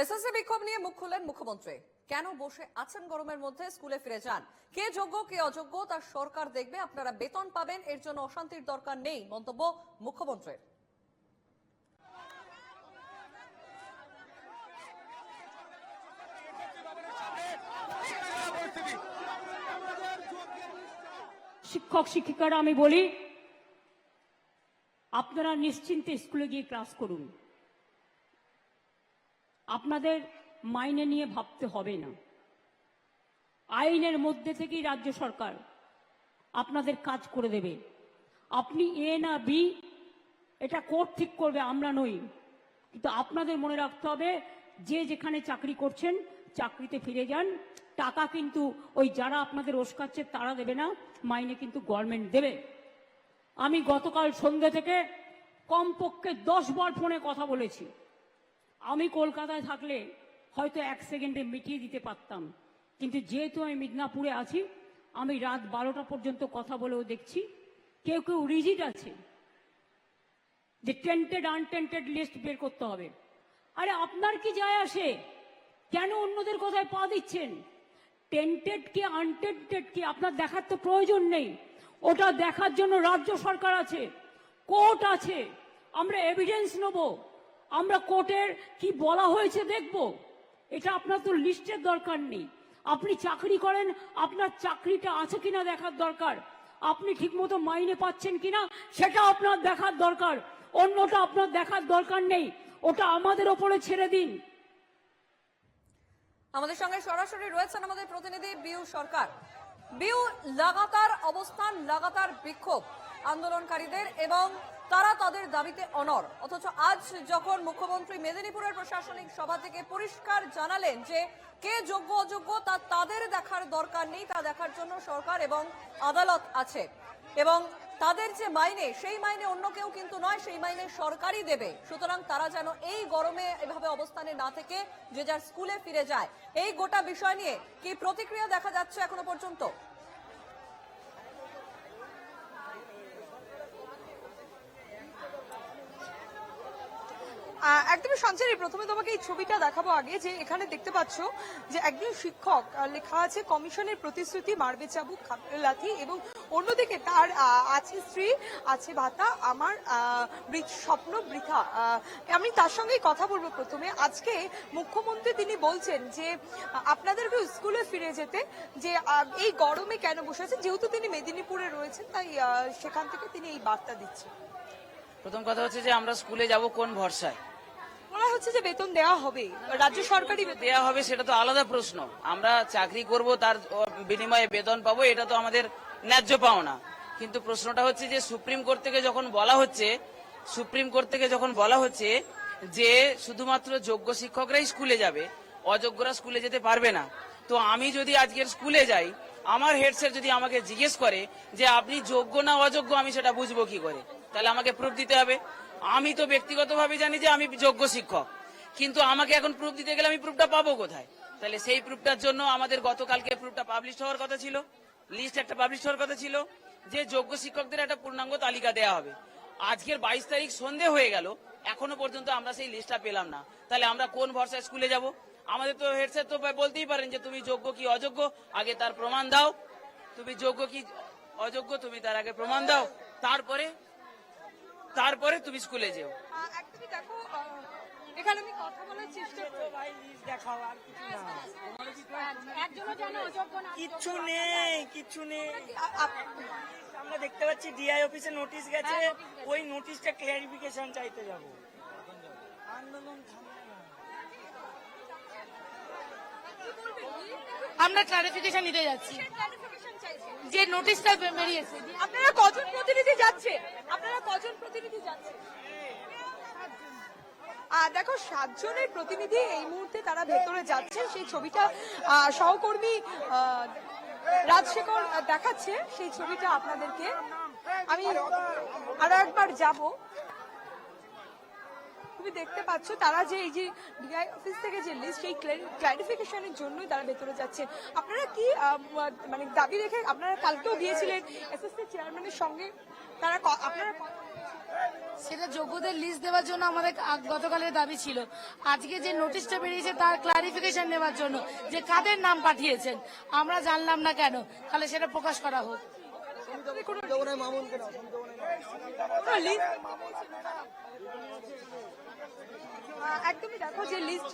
SSC বিক্ষোভ নিয়ে মুখ খুললেন মুখ্যমন্ত্রী। কেন বসে আছেন গরমের মধ্যে? স্কুলে ফিরে যান। কে যোগ্য, কে অযোগ্য, তার সরকার দেখবে। আপনারা বেতন পাবেন, এর জন্য অশান্তির দরকার নেই, মন্তব্য মুখ্যমন্ত্রীর। শিক্ষক, শিক্ষিকারা, আমি বলি, আপনারা নিশ্চিন্তে স্কুলে গিয়ে ক্লাস করুন। আপনাদের মাইনে নিয়ে ভাবতে হবে না। আইনের মধ্যে থেকেই রাজ্য সরকার আপনাদের কাজ করে দেবে। আপনি এ না বি, এটা কোর্ট ঠিক করবে, আমরা নই। কিন্তু আপনাদের মনে রাখতে হবে, যে যেখানে চাকরি করছেন, চাকরিতে ফিরে যান। টাকা কিন্তু ওই যারা আপনাদের ওস্কাচ্ছে, তারা দেবে না, মাইনে কিন্তু গভর্নমেন্ট দেবে। আমি গতকাল সন্ধ্যে থেকে কমপক্ষে দশ বার ফোনে কথা বলেছি। আমি কলকাতায় থাকলে হয়তো এক সেকেন্ডে মিটিয়ে দিতে পারতাম। কিন্তু যেহেতু আমি মিদনাপুরে আছি, আমি রাত বারোটা পর্যন্ত কথা বলেও দেখছি। কেউ কেউ রিজিড আছে যে টেন্টেড আনটেন্টেড লিস্ট বের করতে হবে। আরে আপনার কি যায় আসে? কেন অন্যদের কথায় পা দিচ্ছেন? টেন্টেড কি আনটেন্টেড কি, আপনার দেখার তো প্রয়োজন নেই। ওটা দেখার জন্য রাজ্য সরকার আছে, কোর্ট আছে। আমরা এভিডেন্স নেব। আমরা কোর্টের কি বলা হয়েছে দেখব? এটা আপনার তো লিস্টের দরকার নেই। আপনি চাকরি করেন, আপনার চাকরিটা আছে কিনা দেখার দরকার? আপনি ঠিকমতো মাইনে পাচ্ছেন কিনা, সেটা আপনার দেখার দরকার। অন্যটা আপনার দেখার দরকার নেই। ওটা আমাদের ওপরে ছেড়ে দিন। আমাদের সঙ্গে সরাসরি রয়েছেন আমাদের প্রতিনিধি বিউ সরকার। বিউ, লাগাতার অবস্থান, লাগাতার বিক্ষোভ আন্দোলনকারীদের এবং তারা তাদের দাবিতে অনর অথচ আজ যখন মুখ্যমন্ত্রী মেদিনীপুরের প্রশাসনিক সভা থেকে পরিষ্কার জানালেন যে কে যোগ্য, অযোগ্য, তা তাদের দেখার দরকার নেই, তা দেখার জন্য সরকার এবং আদালত আছে। এবং তাদের যে মাইনে, সেই মাইনে অন্য কেউ কিন্তু নয়, সেই মাইনে সরকারই দেবে। সুতরাং তারা যেন এই গরমে এভাবে অবস্থানে না থেকে যে যার স্কুলে ফিরে যায়। এই গোটা বিষয় নিয়ে কি প্রতিক্রিয়া দেখা যাচ্ছে এখনও পর্যন্ত? একদমই সঞ্চারী, প্রথমে তোমাকে এই ছবিটা দেখাবো আগে যে এখানে দেখতে পাচ্ছ যে একজন শিক্ষক লেখা আছে, কমিশনের প্রতিশ্রুতি মারবে চাবুক লাথি এবং অন্যদিকে তার আছে স্ত্রী, আছে ভাতা, আমার স্বপ্ন বৃথা। আমি তার সঙ্গেই কথা বলব প্রথমে। আজকে মুখ্যমন্ত্রী তিনি বলছেন যে আপনাদেরকে স্কুলে ফিরে যেতে, যে এই গরমে কেন বসে আছেন? যেহেতু তিনি মেদিনীপুরে রয়েছেন, তাই সেখান থেকে তিনি এই বার্তা দিচ্ছেন। প্রথম কথা হচ্ছে যে আমরা স্কুলে যাব কোন ভরসায়? বলা হচ্ছে যে বেতন দেওয়া হবে রাজ্য সরকারি বেতন। দেয়া হবে সেটা তো আলাদা প্রশ্ন। আমরা চাকরি করব, তার বিনিময়ে বেতন পাবো, এটা তো আমাদের ন্যায্য পাওনা। কিন্তু প্রশ্নটা হচ্ছে যে সুপ্রিম কোর্ট থেকে যখন বলা হচ্ছে, সুপ্রিম কোর্ট থেকে যখন বলা হচ্ছে যে শুধুমাত্র যোগ্য শিক্ষকরাই স্কুলে যাবে, অযোগ্যরা স্কুলে যেতে পারবে না। তো আমি যদি আজকের স্কুলে যাই, আমার হেড স্যার যদি আমাকে জিজ্ঞেস করে যে আপনি যোগ্য না অযোগ্য, আমি সেটা বুঝব কি করে? তাহলে আমাকে প্রুফ দিতে হবে। আমি তো ব্যক্তিগতভাবে জানি যে আমি যোগ্য শিক্ষক। কিন্তু আমাকে এখন প্রুফ দিতে গেলে আমি প্রুফটা পাবো কোথায়? তাহলে সেই প্রুফটার জন্য আমাদের গতকালকে প্রুফটা পাবলিশ হওয়ার কথা ছিল। লিস্ট একটা পাবলিশ হওয়ার কথা ছিল যে যোগ্য শিক্ষকদের একটা পূর্ণাঙ্গ তালিকা দেওয়া হবে। আজকের বাইশ তারিখ সন্ধে হয়ে গেল, এখনও পর্যন্ত আমরা সেই লিস্টটা পেলাম না। তাহলে আমরা কোন ভরসায় স্কুলে যাব? আমাদের তো হেড তো বলতেই পারেন যে তুমি যোগ্য কি অযোগ্য? আগে তার প্রমাণ দাও। তুমি যোগ্য কি অযোগ্য? তুমি তার আগে প্রমাণ দাও। তারপরে তারপরে তুমি স্কুলে যেও। একদমই দেখো এখানে আমি কথা বলার চেষ্টা করব কিচ্ছু নেই আমরা দেখতে পাচ্ছি ডিআই অফিসে নোটিশ গেছে ওই নোটিশটা ক্লিয়ারিফিকেশন চাইতে যাব। আন্দোলন আমরা ক্লারিফিকেশন নিতে যাচ্ছি। যে নোটিশটা বেরিয়েছে। আপনারা কজন প্রতিনিধি যাচ্ছে আপনারা কজন প্রতিনিধি যাচ্ছেন? আহ, দেখো সাতজনের প্রতিনিধি এই মুহূর্তে তারা ভেতরে যাচ্ছেন। সেই ছবিটা সহকর্মী রাজশেখর দেখাচ্ছে। সেই ছবিটা আপনাদেরকে। আমি আরও একবার যাব। তুমি দেখতে পাচ্ছ তারা যে এই যে ডিআই অফিস থেকে যে লিস্ট সেই ক্লারিফিকেশনের জন্যই তারা ভেতরে যাচ্ছেন আপনারা কি মানে দাবি রেখে আপনারা কালকেও গিয়েছিলেন এসএসসি চেয়ারম্যানের সঙ্গে? তারা আপনারা সেটা যোগ্যদের লিস্ট দেওয়ার জন্য আমাদের গতকালের দাবি ছিল। আজকে যে নোটিশটা বেরিয়েছে তার ক্লারিফিকেশন নেওয়ার জন্য যে কাদের নাম পাঠিয়েছেন আমরা জানলাম না কেন তাহলে সেটা প্রকাশ করা হোক। একদমই দেখো যে লিস্ট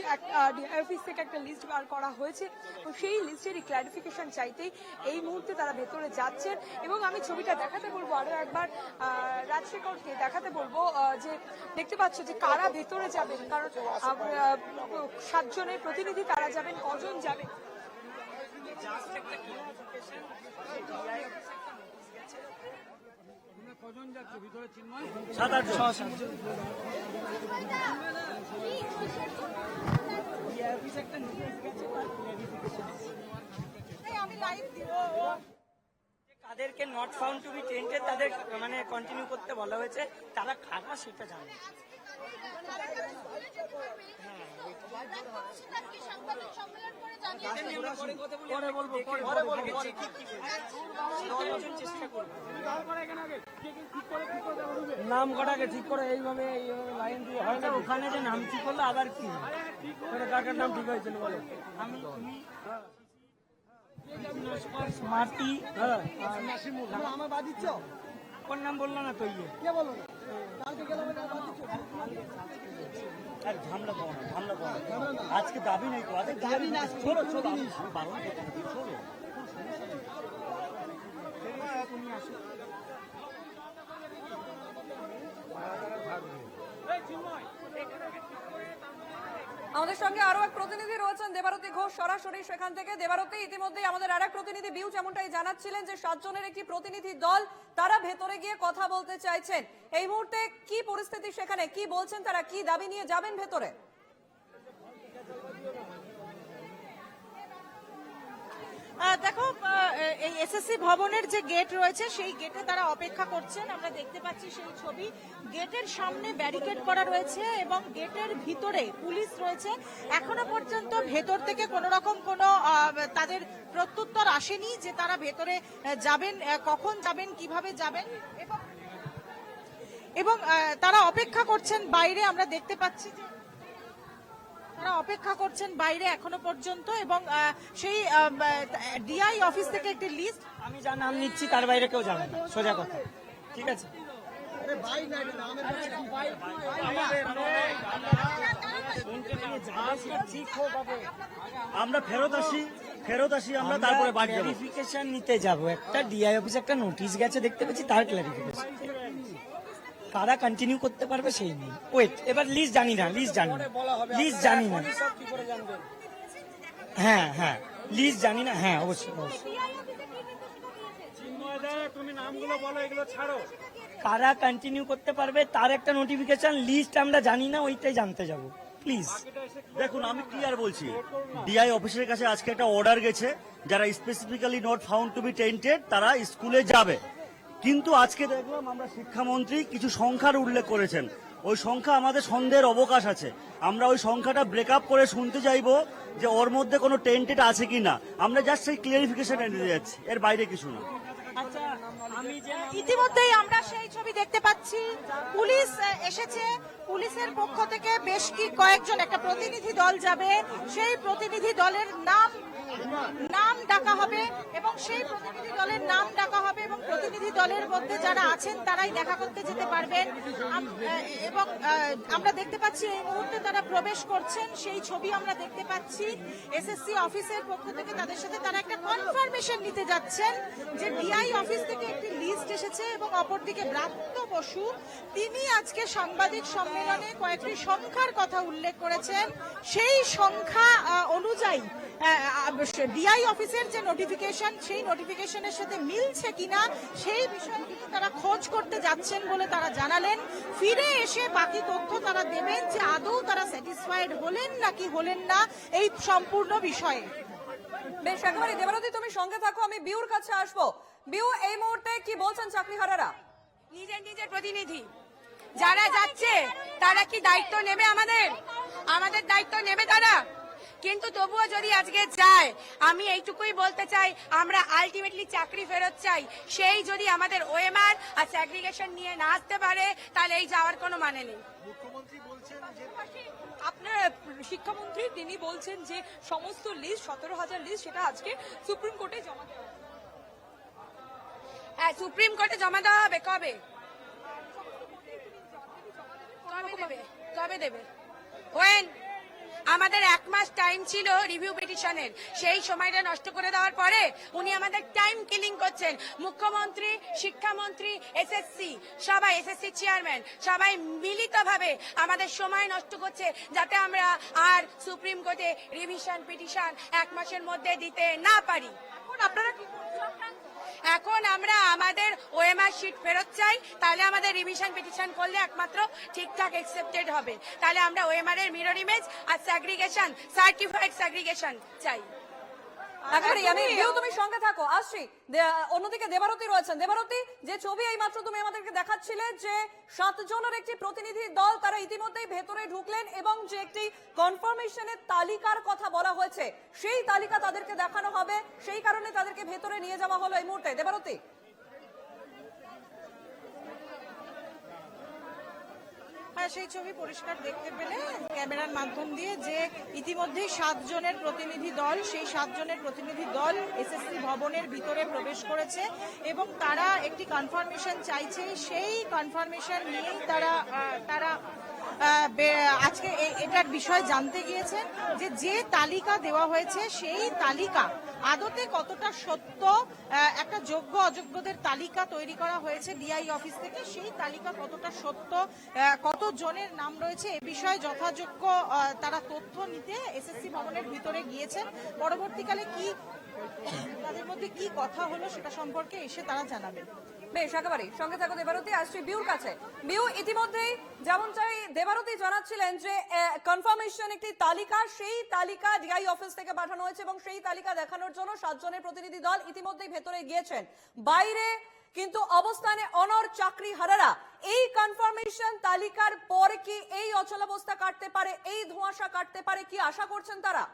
অফিস থেকে একটা লিস্ট বার করা হয়েছে। এবং সেই লিস্টেরই ক্লারিফিকেশন চাইতেই এই মুহূর্তে তারা ভেতরে যাচ্ছেন এবং আমি ছবিটা দেখাতে বলব আরও একবার। রাজশেখরকে দেখাতে বলব যে দেখতে পাচ্ছ যে কারা ভেতরে যাবেন, কারণ সাতজনের প্রতিনিধি তারা যাবেন, কজন যাবেন? আমি লাইভ দিব। কাদেরকে not found to be tainted তাদের মানে কন্টিনিউ করতে বলা হয়েছে তারা খারাপ সেটা জানে পরে বলব পরে বলব। চেষ্টা করব। নাম কটাকে ঠিক করে? এইভাবে এইভাবে লাইন দিয়ে হয় না ওখানে যে নাম ঠিক করল আবার কি ওটা কার কার নাম ঠিক হয়েছিল বলো? আমি তুমি? স্মার্টি হ্যাঁ। আমার বাদ দিচ্ছ? কোন নাম বলল না তো ইয়ে কে বলল? আর ঝামলা পাবো না ঝামলা পাবো না। আজকে দাবি নেই তো আজকে দাবি না ছোড়ো ছোড়ো আমি আমি বারণ করতে ছোড়ো আমাদের সঙ্গে আরও এক প্রতিনিধি রয়েছেন দেবারতী ঘোষ সরাসরি সেখান থেকে। দেবারতী, ইতিমধ্যেই আমাদের আর এক প্রতিনিধি বিউ যেমনটাই জানাচ্ছিলেন যে সাতজনের একটি প্রতিনিধি দল, তারা ভেতরে গিয়ে কথা বলতে চাইছেন। এই মুহূর্তে কি পরিস্থিতি সেখানে? কি বলছেন তারা? কি দাবি নিয়ে যাবেন ভেতরে? দেখো এই এসএসসি ভবনের যে গেট রয়েছে, সেই গেটে তারা অপেক্ষা করছেন। আমরা দেখতে পাচ্ছি সেই ছবি। গেটের সামনে ব্যারিকেড করা রয়েছে এবং গেটের ভিতরে পুলিশ রয়েছে। এখনও পর্যন্ত ভেতর থেকে কোনো রকম কোনো তাদের প্রত্যুত্তর আসেনি যে তারা ভেতরে যাবেন কখন যাবেন, কীভাবে যাবেন। এবং এবং তারা অপেক্ষা করছেন বাইরে। আমরা দেখতে পাচ্ছি যে তারা অপেক্ষা করছেন বাইরে এখনও পর্যন্ত এবং সেই ডিআই অফিস থেকে একটি লিস্ট আমি যা নাম নিচ্ছি তার বাইরে কেউ যাবে না সোজা কথা। ঠিক আছে? আমরা ফেরত আসি ফেরত আসি আমরা তারপরে ক্লারিফিকেশন নিতে যাব। একটা ডিআই অফিসে একটা নোটিশ গেছে দেখতে পেয়েছি তার ক্লারিফিকেশন কারা কন্টিনিউ করতে পারবে সেই নিয়ে। ওয়েট এবার লিস্ট জানি না লিস্ট জানি না। লিস্ট জানি না। হ্যাঁ হ্যাঁ লিস্ট জানি না। হ্যাঁ অবশ্যই অবশ্যই। কারা কন্টিনিউ করতে পারবে তার একটা নোটিফিকেশন লিস্ট আমরা জানি না ওইটাই জানতে যাব। প্লিজ দেখুন আমি ক্লিয়ার বলছি। ডিআই অফিসের কাছে আজকে একটা অর্ডার গেছে যারা specifically not found to be tainted তারা স্কুলে যাবে। কিন্তু আজকে দেখলাম আমরা শিক্ষামন্ত্রী কিছু সংখ্যার উল্লেখ করেছেন। ওই সংখ্যা আমাদের সন্দেহের অবকাশ আছে। আমরা ওই সংখ্যাটা ব্রেক আপ করে শুনতে চাইব যে ওর মধ্যে কোনো টেন্টেড আছে কি না আমরা জাস্ট সেই ক্লিয়ারিফিকেশন এনে যাচ্ছি। এর বাইরে কিছু না। আচ্ছা ইতিমধ্যেই আমরা সেই ছবি দেখতে পাচ্ছি। পুলিশ এসেছে। পুলিশের পক্ষ থেকে বেশ কি কয়েকজন, একটা প্রতিনিধি দল যাবে। সেই প্রতিনিধি দলের নাম নাম ডাকা হবে এবং সেই প্রতিনিধি দলের নাম ডাকা হবে এবং প্রতিনিধি দলের মধ্যে যারা আছেন তারাই দেখা করতে যেতে পারবেন। এবং আমরা দেখতে পাচ্ছি এই মুহূর্তে তারা প্রবেশ করছেন। সেই ছবি আমরা দেখতে পাচ্ছি। এসএসসি অফিসের পক্ষ থেকে তাদের সাথে তারা একটা কনফার্মেশন নিতে যাচ্ছেন যে ডিআই অফিস থেকে একটি লিস্ট এসেছে এবং অপরদিকে ব্রাত্য বসু। তিনি আজকে সাংবাদিক সম্মেলনে কয়েকটি সংখ্যার কথা উল্লেখ করেছেন। সেই সংখ্যা অনুযায়ী ডিআই অফিসের যে নোটিফিকেশন সেই নোটিফিকেশনের সাথে মিলছে কিনা সেই বিষয়ে কিন্তু তারা খোঁজ করতে যাচ্ছেন বলে তারা জানালেন। ফিরে এসে বাকি তথ্য তারা দেবেন যে আদৌ তারা স্যাটিসফাইড হলেন নাকি হলেন না এই সম্পূর্ণ বিষয়ে। বেশ একেবারে দেবারতী তুমি সঙ্গে থাকো আমি বিউর কাছে আসব। বিউ এই মুহূর্তে কি বলছেন চাকরিহারারা? নিজের নিজের প্রতিনিধি। যারা যাচ্ছে তারা কি দায়িত্ব নেবে আমাদের? আমাদের দায়িত্ব নেবে তারা? কিন্তু তবুও যদি আজকে যায় আমি এইটুকুই বলতে চাই আমরা আলটিমেটলি চাকরি ফেরত চাই। সেই যদি আমাদের ওএমআর আর স্যাগ্রিগেশন নিয়ে না আসতে পারে তাহলে এই যাওয়ার কোনো মানে নেই। আপনার শিক্ষামন্ত্রী তিনি বলছেন যে সমস্ত লিস্ট সতেরো হাজার লিস্ট সেটা আজকে সুপ্রিম কোর্টে জমা দেওয়া হবে। হ্যাঁ সুপ্রিম কোর্টে জমা দেওয়া হবে। কবে? কবে দেবে? কবে দেবে? ওয়েন আমাদের এক মাস টাইম ছিল রিভিউ পিটিশনের সেই সময়টা নষ্ট করে দেওয়ার পরে উনি আমাদের টাইম কিলিং করছেন। মুখ্যমন্ত্রী, শিক্ষামন্ত্রী এসএসসি সবাই এসএসসি চেয়ারম্যান সবাই মিলিতভাবে আমাদের সময় নষ্ট করছে যাতে আমরা আর সুপ্রিম কোর্টে রিভিশন পিটিশন এক মাসের মধ্যে দিতে না পারি। আপনারা কি এখন আমরা আমাদের ওএমআর শিট ফেরত চাই, তাহলে আমাদের রিভিশন পিটিশন করলে একমাত্র ঠিকঠাক অ্যাকসেপ্টেড হবে। তাহলে আমরা ওএমআর এর মিরর ইমেজ আর স্যাগ্রিগেশন সার্টিফাইড স্যাগ্রিগেশন চাই। একেবারেই আমি বিউ তুমি সঙ্গে থাকো। আসছি। অন্যদিকে দেবারতী রয়েছেন। দেবারতী যে ছবি এই মাত্র তুমি আমাদেরকে দেখাচ্ছিলে যে সাতজনের একটি প্রতিনিধি দল তারা ইতিমধ্যেই ভেতরে ঢুকলেন এবং যে একটি কনফার্মেশনের তালিকার কথা বলা হয়েছে সেই তালিকা তাদেরকে দেখানো হবে। সেই কারণে তাদেরকে ভেতরে নিয়ে যাওয়া হলো এই মুহূর্তে। দেবারতী সেই ছবি পরিষ্কার দেখতে পেলে ক্যামেরার মাধ্যম দিয়ে যে ইতিমধ্যেই সাতজনের প্রতিনিধি দল, সেই সাতজনের প্রতিনিধি দল এসএসসি ভবনের ভিতরে প্রবেশ করেছে এবং তারা একটি কনফার্মেশন চাইছে। সেই কনফার্মেশন নিয়েই তারা তারা আজকে এটার বিষয় জানতে গিয়েছে যে যে তালিকা দেওয়া হয়েছে, সেই তালিকা আদতে কতটা সত্য একটা যোগ্য অযোগ্যদের তালিকা তৈরি করা হয়েছে ডিআই অফিস থেকে? সেই তালিকা কতটা সত্য কত জনের নাম রয়েছে এ বিষয়ে যথাযোগ্য তারা তথ্য নিতে এসএসসি ভবনের ভিতরে গিয়েছেন। পরবর্তীকালে কি, তাদের মধ্যে কি কথা হলো সেটা সম্পর্কে এসে তারা জানাবেন। বেশ, একেবারেই। সঙ্গে থাকো দেবারতী, আসছি বিউর কাছে। বিউ, ইতিমধ্যেই যেমন চাই দেবারতী জানাচ্ছিলেন যে কনফার্মেশন একটি তালিকা, সেই তালিকা ডিআই অফিস থেকে পাঠানো হয়েছে এবং সেই তালিকা দেখানোর জন্য সাতজনের প্রতিনিধি দল ইতিমধ্যেই ভেতরে গিয়েছেন। বাইরে কিন্তু অবস্থানে অনর চাকরি হারারা। এই কনফার্মেশন তালিকার পর কি এই অচলাবস্থা কাটতে পারে, এই ধোঁয়াশা কাটতে পারে কি আশা করছেন তারা?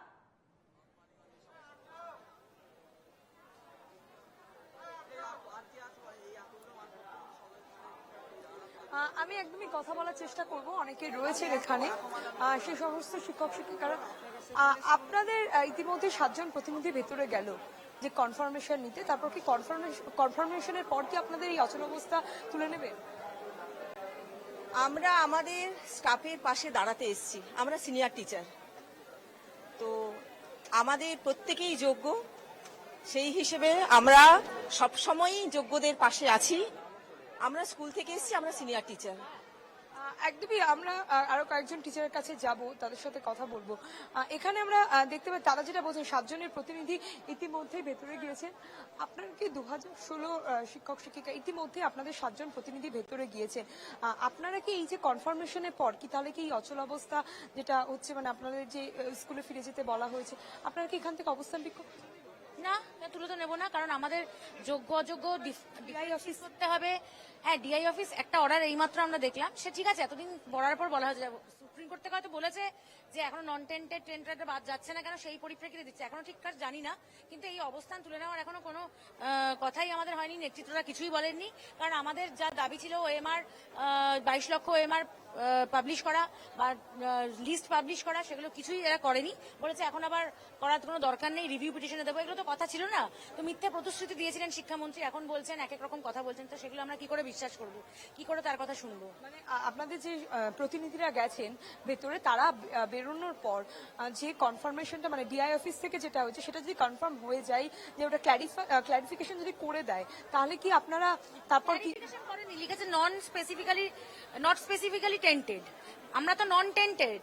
আমি একদমই কথা বলার চেষ্টা করব অনেকে রয়েছেন এখানে। সে সমস্ত শিক্ষক শিক্ষিকারা আপনাদের ইতিমধ্যে সাতজন প্রতিনিধি ভেতরে গেল যে কনফার্মেশন নিতে। তারপর কি কনফার্মেশন কনফার্মেশনের পর কি আপনাদের এই অচলাবস্থা তুলে নেবে? আমরা আমাদের স্টাফের পাশে দাঁড়াতে এসেছি। আমরা সিনিয়র টিচার তো আমাদের প্রত্যেকেই যোগ্য। সেই হিসেবে আমরা সবসময়ই যোগ্যদের পাশে আছি। আমরা স্কুল থেকে এসেছি, আমরা সিনিয়র টিচার একদমই আমরা আরও কয়েকজন টিচারের কাছে যাব, তাদের সাথে কথা বলব। এখানে আমরা দেখতে পাই, তারা যেটা বলছেন, সাতজনের প্রতিনিধি ইতিমধ্যেই ভেতরে গিয়েছেন। আপনার কি দু হাজার ষোলো শিক্ষক, শিক্ষিকা ইতিমধ্যে আপনাদের সাতজন প্রতিনিধি ভেতরে গিয়েছেন আপনারা কি এই যে কনফার্মেশনের পর কি তাহলে কি অচল অবস্থা যেটা হচ্ছে মানে আপনাদের যে স্কুলে ফিরে যেতে বলা হয়েছে, আপনারা কি এখান থেকে অবস্থান বিক্ষোভ না তুলে তো নেব না, কারণ আমাদের যোগ্য অযোগ্য ডিআই অফিস করতে হবে। হ্যাঁ ডিআই অফিস একটা অর্ডার এইমাত্র আমরা দেখলাম। সে ঠিক আছে, এতদিন বলার পর বলা হয়েছে সুপ্রিম কোর্ট থেকে হয়তো বলেছে যে এখনও নন টেন্টেড টেন্টেড বাদ যাচ্ছে না কেন, সেই পরিপ্রেক্ষিতে দিচ্ছে। এখনও ঠিক কাজ জানি না, কিন্তু এই অবস্থান তুলে নেওয়ার এখনও কোনো কথাই আমাদের হয়নি, নেতৃত্বরা কিছুই বলেননি। কারণ আমাদের যা দাবি ছিল ওএমআর বাইশ লক্ষ ওএমআর পাবলিশ করা বা লিস্ট পাবলিশ করা, সেগুলো কিছুই এরা করেনি। বলেছে এখন আবার করার কোনো দরকার নেই রিভিউ পিটিশনে দেবো। এগুলো তো কথা ছিল না। তো মিথ্যে প্রতিশ্রুতি দিয়েছিলেন শিক্ষামন্ত্রী, এখন বলছেন এক এক রকম কথা বলছেন। তো সেগুলো আমরা কি করে বিশ্বাস করব? কি করে তার কথা শুনব? মানে আপনাদের যে প্রতিনিধিরা গেছেন ভেতরে তারা বেরোনোর পর যে কনফার্মেশনটা মানে ডিআই অফিস থেকে যেটা হয়েছে, সেটা যদি কনফার্ম হয়ে যায়, যে ওটা ক্লারিফিকেশন যদি করে দেয়, তাহলে কি আপনারা তারপর কি লিখেছে non specifically not specifically tainted আমরা তো নন টেন্টেড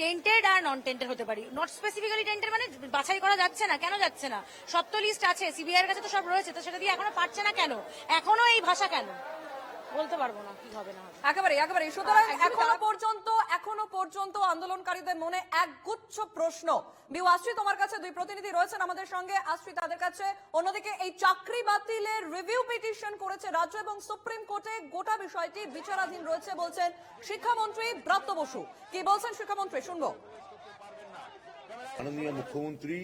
টেন্টেড আর নন টেন্টেড হতে পারি। নট স্পেসিফিক্যালি টেন্টেড মানে বাছাই করা যাচ্ছে না, কেন যাচ্ছে না? সত্য লিস্ট আছে সিবিআই এর কাছে তো সব রয়েছে, তো সেটা দিয়ে এখনও পারছে না কেন? এখনও এই ভাষা কেন? বলতে পারব না কি হবে না। হবে একেবারে। একেবারে সুতরাং এখনও পর্যন্ত এখনও পর্যন্ত আন্দোলনকারীদের মনে এক গুচ্ছ প্রশ্ন। বিউ আশ্রী তোমার কাছে দুই প্রতিনিধি রয়েছেন আমাদের সঙ্গে। আশ্রী তাদের কাছে অন্যদিকে এই চাকরি বাতিলের রিভিউ পিটিশন করেছে রাজ্য এবং সুপ্রিম কোর্টে। গোটা বিষয়টি বিচারাধীন রয়েছে বলছেন শিক্ষামন্ত্রী ব্রাত্য বসু। কি বলছেন শিক্ষামন্ত্রী? শুনব। মাননীয় মুখ্যমন্ত্রী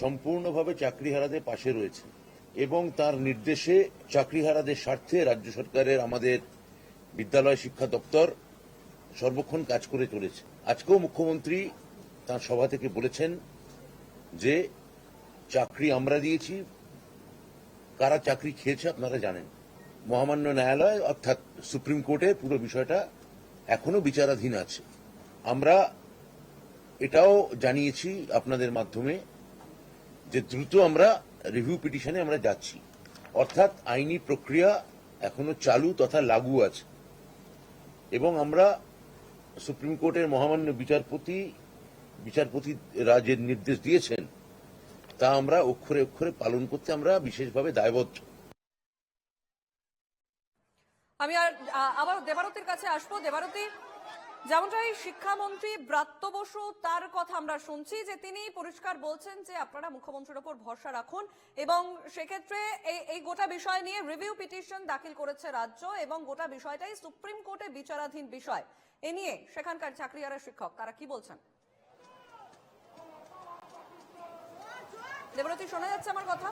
সম্পূর্ণভাবে চাকরিহারাদের পাশে রয়েছেন। এবং তার নির্দেশে চাকরিহারাদের স্বার্থে রাজ্য সরকারের আমাদের বিদ্যালয় শিক্ষা দপ্তর সর্বক্ষণ কাজ করে চলেছে। আজকেও মুখ্যমন্ত্রী তার সভা থেকে বলেছেন যে, চাকরি আমরা দিয়েছি। কারা চাকরি খেয়েছে আপনারা জানেন। মহামান্য ন্যায়ালয় অর্থাৎ সুপ্রিম কোর্টে পুরো বিষয়টা এখনও বিচারাধীন আছে। আমরা এটাও জানিয়েছি আপনাদের মাধ্যমে যে, দ্রুত আমরা রিভিউ পিটিশনে আমরা যাচ্ছি। অর্থাৎ আইনি প্রক্রিয়া এখনও চালু তথা লাগু আছে। এবং আমরা সুপ্রিম কোর্টের মহামান্য বিচারপতি বিচারপতি রাজের নির্দেশ দিয়েছেন, তা আমরা অক্ষরে অক্ষরে পালন করতে আমরা বিশেষভাবে দায়বদ্ধ। আমি আর আবার দেবারতির কাছে আসব। দেবারতী যেমনটাই শিক্ষামন্ত্রী ব্রাত্য বসু তার কথা আমরা শুনছি যে তিনি পরিষ্কার বলছেন যে আপনারা মুখ্যমন্ত্রীর ওপর ভরসা রাখুন এবং সেক্ষেত্রে এই এই গোটা বিষয় নিয়ে রিভিউ পিটিশন দাখিল করেছে রাজ্য এবং গোটা বিষয়টাই সুপ্রিম কোর্টে বিচারাধীন বিষয়। এ নিয়ে সেখানকার চাকরিয়ারা শিক্ষক তারা কি বলছেন? দেবরতী শোনা যাচ্ছে আমার কথা?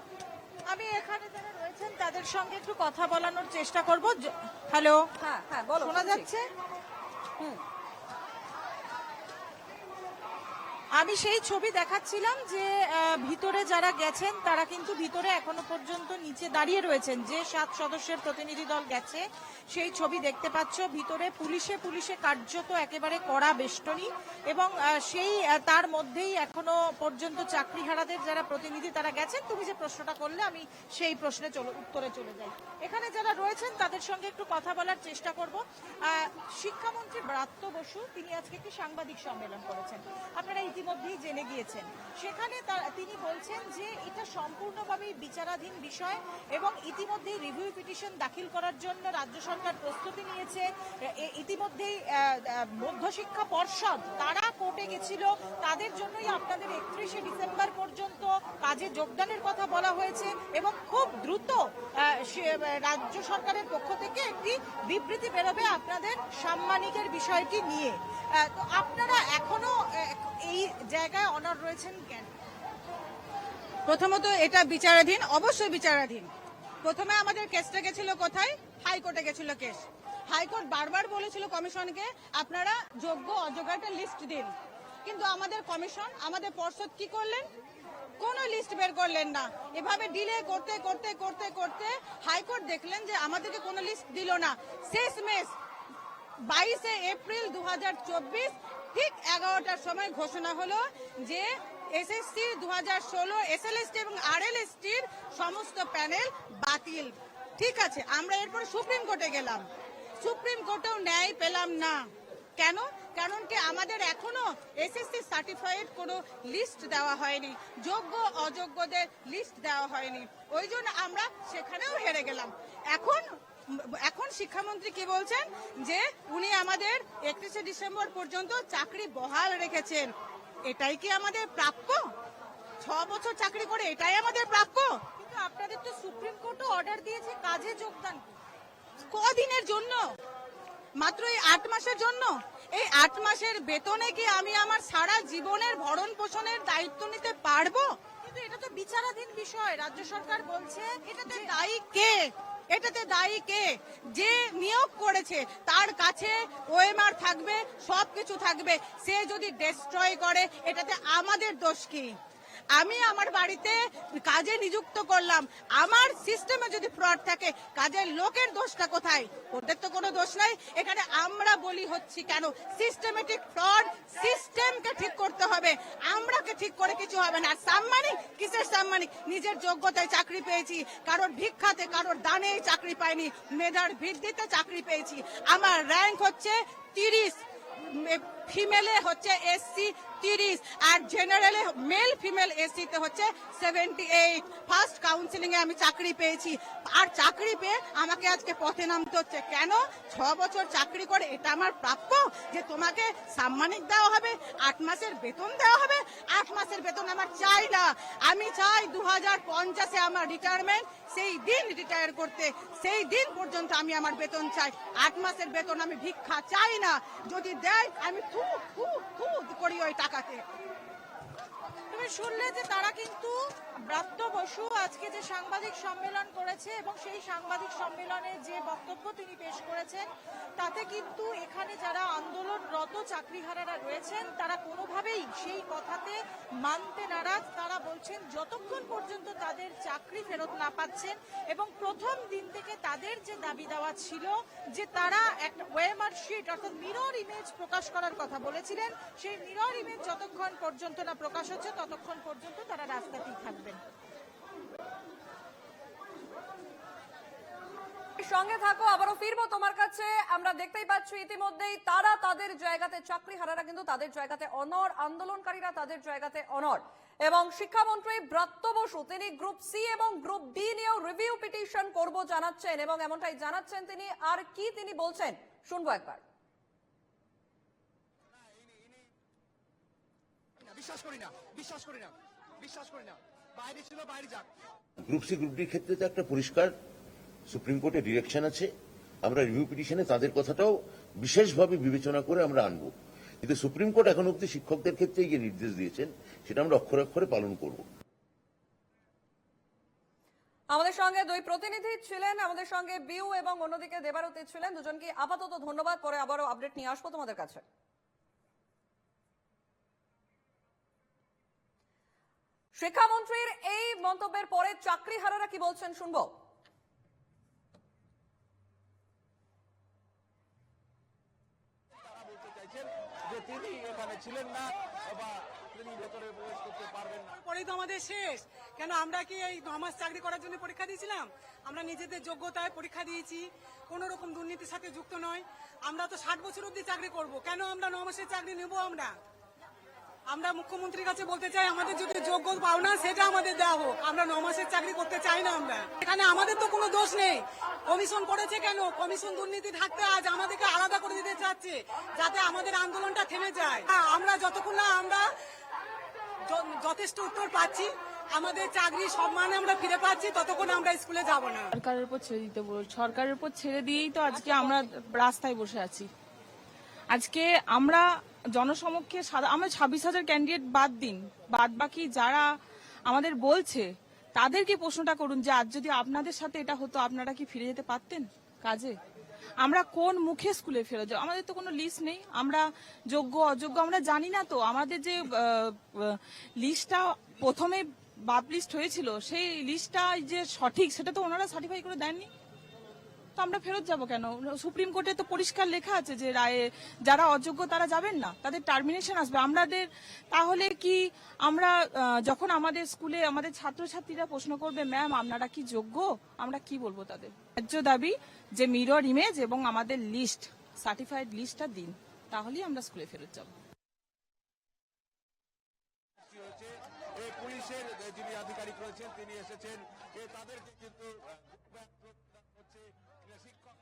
আমি এখানে যারা রয়েছেন তাদের সঙ্গে একটু কথা বলানোর চেষ্টা করব। হ্যালো হ্যাঁ হ্যাঁ বলো শোনা যাচ্ছে? যাচ্ছে আমি সেই ছবি দেখাচ্ছিলাম যে ভিতরে যারা গেছেন, তারা কিন্তু ভিতরে এখনও পর্যন্ত নিচে দাঁড়িয়ে রয়েছেন। যে সাত সদস্যের প্রতিনিধি দল গেছে, সেই ছবি দেখতে পাচ্ছ। ভিতরে পুলিশে পুলিশে কার্যত একেবারে কড়া বেষ্টনী এবং সেই তার মধ্যেই এখনও পর্যন্ত চাকরিহারাদের যারা প্রতিনিধি তারা গেছেন। তুমি যে প্রশ্নটা করলে, আমি সেই প্রশ্নে চলে, উত্তরে চলে যাই। এখানে যারা রয়েছেন, তাদের সঙ্গে একটু কথা বলার চেষ্টা করব। শিক্ষামন্ত্রী ব্রাত্য বসু, তিনি আজকে একটি সাংবাদিক সম্মেলন করেছেন। আপনারা ইতিমধ্যেই জেনে গিয়েছেন। সেখানে তিনি বলছেন যে এটা সম্পূর্ণভাবেই বিচারাধীন বিষয় এবং ইতিমধ্যেই রিভিউ পিটিশন দাখিল করার জন্য রাজ্য সরকার প্রস্তুতি নিয়েছে। ইতিমধ্যেই মধ্যশিক্ষা পর্ষদ, তারা কোর্টে গেছিল। তাদের জন্যই আপনাদের একত্রিশে ডিসেম্বর পর্যন্ত কাজে যোগদানের কথা বলা হয়েছে এবং খুব দ্রুত রাজ্য সরকারের পক্ষ থেকে একটি বিবৃতি বেরোবে আপনাদের সাম্মানিকের বিষয়টি নিয়ে। তো আপনারা এখনও এই জায়গায় অনর রয়েছেন কেন প্রথমত এটা বিচারাধীন, অবশ্যই বিচারাধীন। প্রথমে আমাদের কেসটা গেছিল কোথায়? হাইকোর্টে গেছিল কেস। হাইকোর্ট বারবার বলেছিল কমিশনকে, আপনারা যোগ্য অযোগ্যটা লিস্ট দিন। কিন্তু আমাদের কমিশন, আমাদের পর্ষদ কি করলেন? কোনো লিস্ট বের করলেন না। এভাবে ডিলে করতে করতে করতে করতে হাইকোর্ট দেখলেন যে আমাদেরকে কোনো লিস্ট দিল না। শেষ মেশ বাইশে এপ্রিল দু হাজার চব্বিশ ঠিক এগারোটার সময় ঘোষণা হলো যে এসএসসি দু হাজার ষোলো, এসএলএসটি এবং আরএলএসটির সমস্ত প্যানেল বাতিল। ঠিক আছে, আমরা এরপর সুপ্রিম কোর্টে গেলাম। সুপ্রিম কোর্টেও ন্যায় পেলাম না। কেন? কারণ কি আমাদের এখনও এসএসসি সার্টিফাইড কোনো লিস্ট দেওয়া হয়নি, যোগ্য, অযোগ্যদের লিস্ট দেওয়া হয়নি। ওই জন্য আমরা সেখানেও হেরে গেলাম। এখন এখন শিক্ষামন্ত্রী কি বলছেন যে উনি আমাদের একত্রিশে ডিসেম্বর পর্যন্ত চাকরি বহাল রেখেছেন। এটাই কি আমাদের প্রাপ্য? ছ বছর চাকরি করে এটাই আমাদের প্রাপ্য? কিন্তু আপনাদের তো সুপ্রিম কোর্টও অর্ডার দিয়েছে কাজে যোগদান। কদিনের জন্য? মাত্র এই আট মাসের জন্য? এই আট মাসের বেতনে কি আমি আমার সারা জীবনের ভরণ পোষণের দায়িত্ব নিতে পারব? কিন্তু এটা তো বিচারাধীন বিষয়। রাজ্য সরকার বলছে, এটাতে দায়ী কে? এটাতে দায়ী কে? যে নিয়োগ করেছে, তার কাছে ওএমআর থাকবে সব কিছু থাকবে। সে যদি ডেস্ট্রয় করে, এটাতে আমাদের দোষ কি? আমি আমার বাড়িতে কাজে নিযুক্ত করলাম। আমার সিস্টেমে যদি ফ্রড থাকে, কাজের লোকের দোষটা কোথায়? ওদের তো কোনো দোষ নাই। এখানে আমরা বলি হচ্ছি কেন? সিস্টেমেটিক ফ্রড সিস্টেমকে ঠিক করতে হবে। আমরাকে ঠিক করে কিছু হবে না। সাম্মানিক? কিসের সাম্মানিক? নিজের যোগ্যতায় চাকরি পেয়েছি। কারোর ভিক্ষাতে, কারোর দানে চাকরি পাইনি। মেধার ভিত্তিতে চাকরি পেয়েছি। আমার র্যাঙ্ক হচ্ছে তিরিশ। ফিমেলে হচ্ছে এসসি তিরিশ আর জেনারেলে মেল ফিমেল এসসিতে হচ্ছে সেভেন্টি এইট ফার্স্ট কাউন্সিলিং এ আমি চাকরি পেয়েছি। আর চাকরি পেয়ে আমাকে আজকে পথে নামতে হচ্ছে। কেন? ছ বছর চাকরি করে এটা আমার প্রাপ্য যে তোমাকে সাম্মানিক দেওয়া হবে, আট মাসের বেতন দেওয়া হবে। আট মাসের বেতন আমার চাই না। আমি চাই দু হাজার পঞ্চাশে আমার রিটায়ারমেন্ট সেই দিন রিটায়ার করতে। সেই দিন পর্যন্ত আমি আমার বেতন চাই। আট মাসের বেতন আমি ভিক্ষা চাই না। যদি দেয়, আমি থু হু হু করি ওই টাকাতে তুমি শুনলে যে তারা কিন্তু ব্রাত্য বসু আজকে যে সাংবাদিক সম্মেলন করেছে এবং সেই সাংবাদিক সম্মেলনে যে বক্তব্য তিনি পেশ করেছেন, তাতে কিন্তু এখানে যারা আন্দোলনরত চাকরিহারারা রয়েছেন, তারা কোনোভাবেই সেই কথাতে মানতে নারাজ। তারা বলছেন, যতক্ষণ পর্যন্ত তাদের চাকরি ফেরত না পাচ্ছেন এবং প্রথম দিন থেকে তাদের যে দাবি দেওয়া ছিল যে তারা একটা ওয়েমার শিট, অর্থাৎ মিরর ইমেজ প্রকাশ করার কথা বলেছিলেন, সেই মিরর ইমেজ যতক্ষণ পর্যন্ত না প্রকাশ হচ্ছে ততক্ষণ পর্যন্ত তারা রাস্তাতেই থাকবেন? সঙ্গে থাকো, আবারও ফিরবো তোমার কাছে। আমরা দেখতেই পাচ্ছি ইতিমধ্যেই তারা তাদের জায়গাতে চাকরি হারারা কিন্তু তাদের জায়গাতে অনর আন্দোলনকারীরা তাদের জায়গাতে অনর এবং শিক্ষামন্ত্রী ব্রাত্য বসু, তিনি গ্রুপ সি এবং গ্রুপ ডি নিয়েও রিভিউ পিটিশন করব জানাচ্ছেন এবং এমনটাই জানাচ্ছেন তিনি। আর কি তিনি বলছেন, শুনব একবার। বিশ্বাস করি না বিশ্বাস করি না বিশ্বাস করি না। বাইরে ছিল বাইরে যাক। গ্রুপ সি গ্রুপ ডির ক্ষেত্রে তো একটা পরিষ্কার সুপ্রিম কোর্টের ডিরেকশন আছে। আমরা রিভিউ পিটিশনে তাদের কথাটাও বিশেষভাবে বিবেচনা করে আমরা আনব। কিন্তু সুপ্রিম কোর্ট এখন অব্দি শিক্ষকদের ক্ষেত্রে যে নির্দেশ দিয়েছেন সেটা আমরা অক্ষরে অক্ষরে পালন করব। আমাদের সঙ্গে দুই প্রতিনিধি ছিলেন আমাদের সঙ্গে বিউ এবং অন্যদিকে দেবারতী ছিলেন। দুজনকে আপাতত ধন্যবাদ পরে আবারও আপডেট নিয়ে আসব তোমাদের কাছে। শিক্ষামন্ত্রীর এই মন্তব্যের পরে চাকরি হারারা কি বলছেন শুনব। যে তিনি এখানে ছিলেন না বা তিনি ভেতরে প্রবেশ করতে পারবেন না। পরেই তো আমাদের শেষ। কেন আমরা কি এই নমাস চাকরি করার জন্য পরীক্ষা দিয়েছিলাম? আমরা নিজেদের যোগ্যতায় পরীক্ষা দিয়েছি। কোন রকম দুর্নীতির সাথে যুক্ত নয়। আমরা তো ষাট বছর অব্দি চাকরি করব। কেন আমরা নমাসের চাকরি নেব আমরা? আমরা মুখ্যমন্ত্রীর কাছে বলতে চাই, আমাদের যদি যোগ্য পাওনা সেটা আমাদের দেওয়া হোক। আমরা ন মাসের চাকরি করতে চাই না আমরা। এখানে আমাদের তো কোনো দোষ নেই। কমিশন করেছে কেন? কমিশন দুর্নীতি থাকতে আজ আমাদেরকে আলাদা করে দিতে চাচ্ছে, যাতে আমাদের আন্দোলনটা থেমে যায়। আমরা যতক্ষণ না আমরা যথেষ্ট উত্তর পাচ্ছি, আমাদের চাকরি সম্মানে আমরা ফিরে পাচ্ছি, ততক্ষণ আমরা স্কুলে যাব না। সরকারের উপর ছেড়ে দিতে বল, সরকারের উপর ছেড়ে দিয়েই তো আজকে আমরা রাস্তায় বসে আছি। আজকে আমরা জনসমক্ষে আমরা ছাব্বিশ হাজার ক্যান্ডিডেট বাদ দিন। বাদ বাকি যারা আমাদের বলছে, তাদেরকে প্রশ্নটা করুন যে, আজ যদি আপনাদের সাথে এটা হতো, আপনারা কি ফিরে যেতে পারতেন কাজে? আমরা কোন মুখে স্কুলে ফেরত যাব আমাদের তো কোনো লিস্ট নেই। আমরা যোগ্য, অযোগ্য, আমরা জানি না তো। আমাদের যে লিস্টটা প্রথমে বাপ লিস্ট হয়েছিল, সেই লিস্টটা যে সঠিক, সেটা তো ওনারা সার্টিফাই করে দেননি। তো আমরা ফেরত যাব কেন? সুপ্রিম কোর্টে তো পরিষ্কার লেখা আছে যে রায়ে যারা অযোগ্য তারা যাবেন না। তাদের টার্মিনেশন আসবে। আমাদের তাহলে কি আমরা যখন আমাদের স্কুলে আমাদের ছাত্রছাত্রীরা প্রশ্ন করবে, ম্যাম, আপনারা কি যোগ্য? আমরা কি বলব তাদের? ন্যায্য দাবি যে মিরর ইমেজ এবং আমাদের লিস্ট সার্টিফাইড লিস্টটা দিন। তাহলেই আমরা স্কুলে ফেরত যাব। পুলিশের যিনি আধিকারিক রয়েছেন, তিনি এসেছেন। তাদেরকে কিন্তু আহ, হচ্ছে শিক্ষক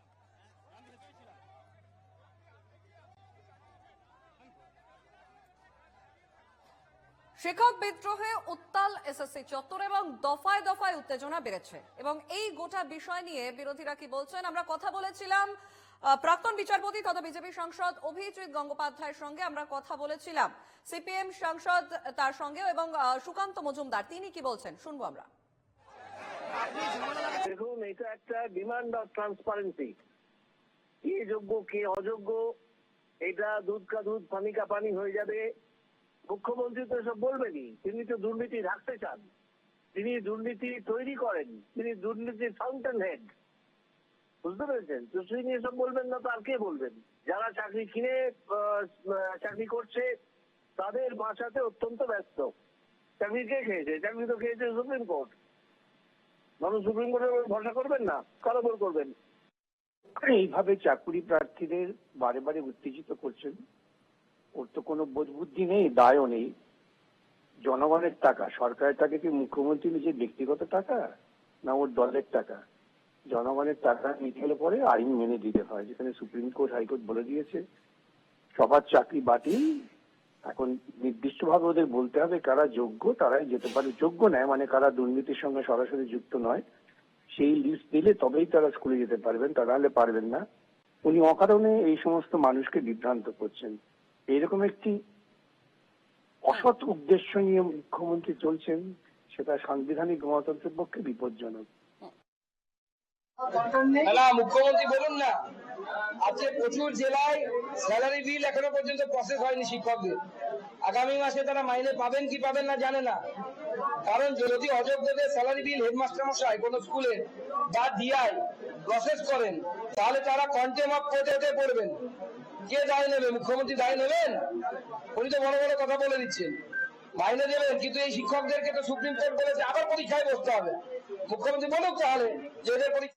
শিক্ষক বিদ্রোহে উত্তাল এসএসসি চত্বর এবং দফায় দফায় উত্তেজনা বেড়েছে। এবং এই গোটা বিষয় নিয়ে বিরোধীরা কি বলছেন? আমরা কথা বলেছিলাম প্রাক্তন বিচারপতি তথা বিজেপি সাংসদ অভিজিৎ গঙ্গোপাধ্যায়ের সঙ্গে আমরা কথা বলেছিলাম। সিপিএম সাংসদ তার সঙ্গেও এবং সুকান্ত মজুমদার। তিনি কি বলছেন? শুনব আমরা। দেখুন, এটা একটা ডিমান্ড অফ ট্রান্সপারেন্সি কে যোগ্য, কে অযোগ্য, এটা দুধ কা দুধ, পানি কা পানি হয়ে যাবে। মুখ্যমন্ত্রী তো এসব বলবেনই। তিনি তো দুর্নীতি রাখতে চান। তিনি দুর্নীতি তৈরি করেন। তিনি দুর্নীতির ফাউন্টেন হেড বুঝতে পেরেছেন? তো তিনি এসব বলবেন না, তো আর কে বলবেন? যারা চাকরি কিনে চাকরি করছে, তাদের বাঁচাতে অত্যন্ত ব্যস্ত। চাকরি কে খেয়েছে? চাকরি তো খেয়েছে সুপ্রিম কোর্ট। মানুষ সুপ্রিম কোর্টের ভরসা করবেন না? কার করবেন? এইভাবে চাকুরি প্রার্থীদের বারে বারে উত্তেজিত করছেন ওর তো কোনো বুদ্ধি নেই, দায়ও নেই। জনগণের টাকা, সরকারের টাকা কি মুখ্যমন্ত্রী নিজের ব্যক্তিগত টাকা না ওর দলের টাকা? জনগণের টাকা নিতে গেলে পরে আইন মেনে দিতে হয়, যেখানে সুপ্রিম কোর্ট, হাইকোর্ট বলে দিয়েছে। সবার চাকরি বাতিল। এখন নির্দিষ্টভাবে ওদের বলতে হবে কারা যোগ্য, তারাই যেতে পারে। যোগ্য নয় মানে কারা দুর্নীতির সঙ্গে সরাসরি যুক্ত নয়। সেই লিস্ট দিলে তবেই তারা স্কুলে যেতে পারবেন, তা নাহলে পারবেন না। উনি অকারণে এই সমস্ত মানুষকে বিভ্রান্ত করছেন। এইরকম একটি অসৎ উদ্দেশ্য নিয়ে মুখ্যমন্ত্রী চলছেন, সেটা সাংবিধানিক গণতন্ত্রের পক্ষে বিপজ্জনক। মুখ্যমন্ত্রী বলুন না। আজকে প্রচুর জেলায় স্যালারি বিল এখনও পর্যন্ত প্রসেস হয়নি শিক্ষকদের। আগামী মাসে তারা মাইনে পাবেন কি পাবেন না জানে না। কারণ যদি অযোগ্যদের স্যালারি বিল হেডমাস্টার মশাই কোন স্কুলে বা ডিআই প্রসেস করেন, তাহলে তারা কন্টেম অফ কোর্টে পড়বেন। কে দায় নেবে? মুখ্যমন্ত্রী দায় নেবেন? উনি তো বড় বড় কথা বলে দিচ্ছেন। মাইনে দেবেন, কিন্তু এই শিক্ষকদেরকে তো সুপ্রিম কোর্ট বলেছে, আবার পরীক্ষায় বসতে হবে। মুখ্যমন্ত্রী বলুক তাহলে, যে এদের পরীক্ষা